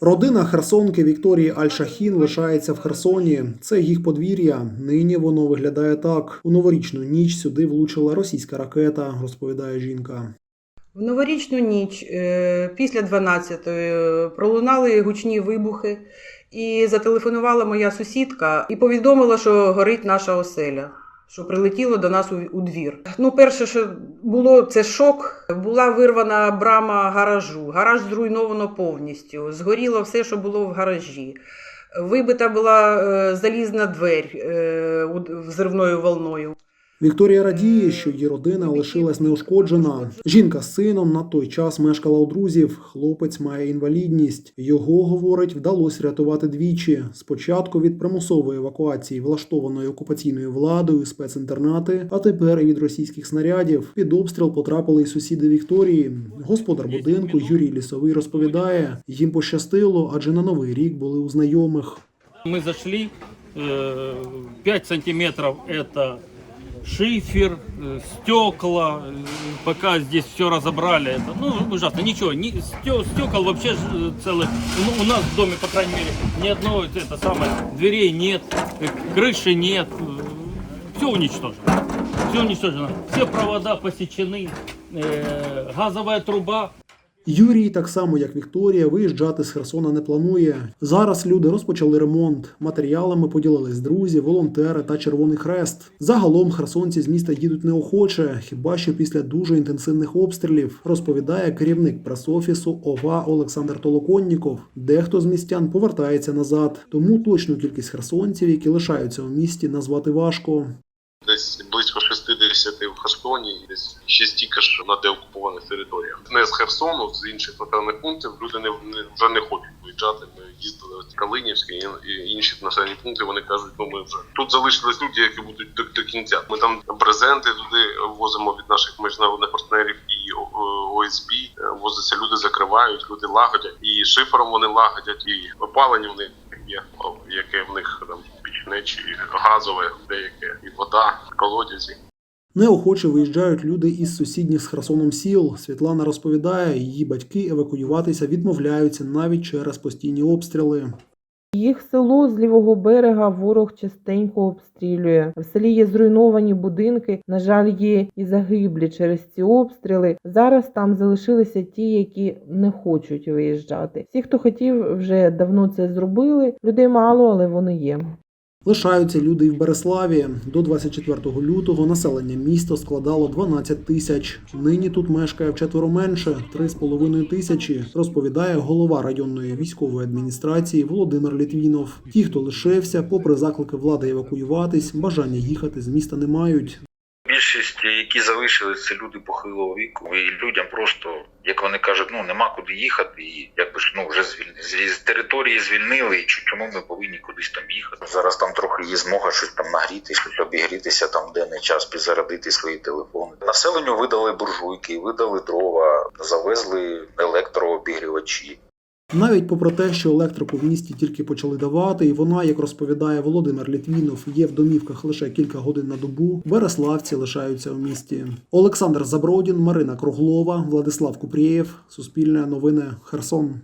Родина херсонки Вікторії Аль-Шахін лишається в Херсоні. Це їх подвір'я. Нині воно виглядає так. У новорічну ніч сюди влучила російська ракета, розповідає жінка. В новорічну ніч е, після 12-ї пролунали гучні вибухи, і зателефонувала моя сусідка і повідомила, що горить наша оселя. Що прилетіло до нас у, у двір. Ну, перше, що було, це шок. Була вирвана брама гаражу. Гараж зруйновано повністю. Згоріло все, що було в гаражі. Вибита була е, залізна двері е, взривною волною. Вікторія радіє, що її родина лишилась неушкоджена. Жінка з сином на той час мешкала у друзів. Хлопець має інвалідність. Його говорить, вдалося рятувати двічі. Спочатку від примусової евакуації, влаштованої окупаційною владою, спецінтернати, а тепер і від російських снарядів. Під обстріл потрапили й сусіди Вікторії. Господар будинку Юрій Лісовий розповідає: їм пощастило, адже на новий рік були у знайомих. Мы зашли, э, 5 сантиметров это шифер, э, стекла, э, пока здесь все разобрали, это, ну, ужасно, ничего, не, сте- стекол вообще ж, э, целых, ну, у нас в доме, по крайней мере, ни одного, это самое, дверей нет, э, крыши нет, все уничтожено, все уничтожено, все провода посечены, э, газовая труба Юрій, так само як Вікторія, виїжджати з Херсона не планує. Зараз люди розпочали ремонт. Матеріалами поділились друзі, волонтери та Червоний Хрест. Загалом херсонці з міста їдуть неохоче, хіба що після дуже інтенсивних обстрілів, розповідає керівник прес-офісу ОВА Олександр Толоконніков. Дехто з містян повертається назад, тому точну кількість херсонців, які лишаються у місті, назвати важко. Десь близько 60 в Херсоні, і десь ще стільки на деокупованих територіях. Не з Херсону, з інших населених пунктів люди не, не вже не хочуть виїжджати. Ми їздили в Калинівське і, інші населені пункти. Вони кажуть, ну ми вже тут залишились люди, які будуть до, до кінця. Ми там брезенти туди возимо від наших міжнародних партнерів і ОСБ. Е, Возяться люди, закривають, люди лагодять і шифером вони лагодять, і опалення в них є, яке в них там чи газове, деяке, і вода, колодязі. Неохоче виїжджають люди із сусідніх з Херсоном сіл. Світлана розповідає, її батьки евакуюватися відмовляються навіть через постійні обстріли. Їх село з лівого берега ворог частенько обстрілює. В селі є зруйновані будинки. На жаль, є і загиблі через ці обстріли. Зараз там залишилися ті, які не хочуть виїжджати. Всі, хто хотів, вже давно це зробили. Людей мало, але вони є. Лишаються люди і в Береславі. До 24 лютого населення міста складало 12 тисяч. Нині тут мешкає вчетверо менше 3,5 тисячі, розповідає голова районної військової адміністрації Володимир Літвінов. Ті, хто лишився, попри заклики влади евакуюватись, бажання їхати з міста не мають. Які залишились, це люди похилого віку, і людям просто, як вони кажуть, ну нема куди їхати, і якби ж ну вже звільнили з території звільнили, і чому ми повинні кудись там їхати. Зараз там трохи є змога щось там нагріти, щось обігрітися там в денний час, підзарядити свої телефони. Населенню видали буржуйки, видали дрова, завезли електрообігрівачі. Навіть попри те, що електрику в місті тільки почали давати, і вона, як розповідає Володимир Літвінов, є в домівках лише кілька годин на добу. Береславці лишаються в місті. Олександр Забродін, Марина Круглова, Владислав Купрієв, Суспільне новини, Херсон.